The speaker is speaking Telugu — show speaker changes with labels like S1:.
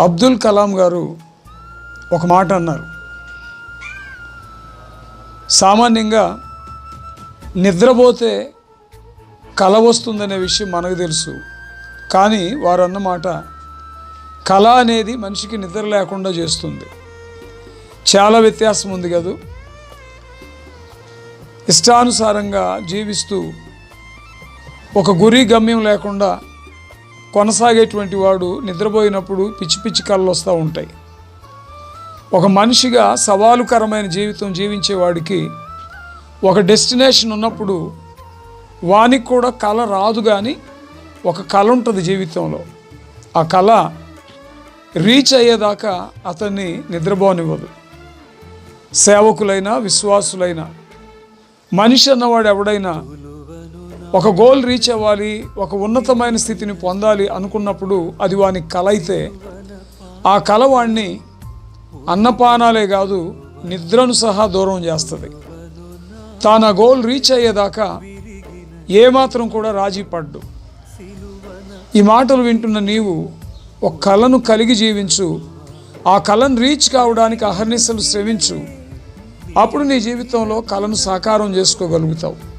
S1: అబ్దుల్ కలాం గారు ఒక మాట అన్నారు. సామాన్యంగా నిద్రపోతే కల వస్తుందనే విషయం మనకు తెలుసు. కానీ వారు అన్నమాట కళ అనేది మనిషికి నిద్ర లేకుండా చేస్తుంది. చాలా వ్యత్యాసం ఉంది కదూ. ఇష్టానుసారంగా జీవిస్తూ ఒక గురి గమ్యం లేకుండా కొనసాగేటువంటి వాడు నిద్రపోయినప్పుడు పిచ్చి పిచ్చి కళ్ళు వస్తూ ఉంటాయి. ఒక మనిషిగా సవాలుకరమైన జీవితం జీవించేవాడికి ఒక డెస్టినేషన్ ఉన్నప్పుడు వానికి కూడా కళ రాదు కానీ ఒక కళ ఉంటుంది జీవితంలో. ఆ కళ రీచ్ అయ్యేదాకా అతన్ని నిద్రపోనివ్వదు. సేవకులైనా విశ్వాసులైనా మనిషి అన్నవాడు ఎవడైనా ఒక గోల్ రీచ్ అవ్వాలి ఒక ఉన్నతమైన స్థితిని పొందాలి అనుకున్నప్పుడు అది వాని కల అయితే ఆ కల వాణ్ణి అన్నపానాలే కాదు నిద్రను సహా దూరం చేస్తుంది. తాను ఆ గోల్ రీచ్ అయ్యేదాకా ఏమాత్రం కూడా రాజీ పడ్డు. ఈ మాటలు వింటున్న నీవు ఒక కళను కలిగి జీవించు ఆ కళను రీచ్ కావడానికి అహర్నిశలు శ్రమించు. అప్పుడు నీ జీవితంలో కళను సాకారం చేసుకోగలుగుతావు.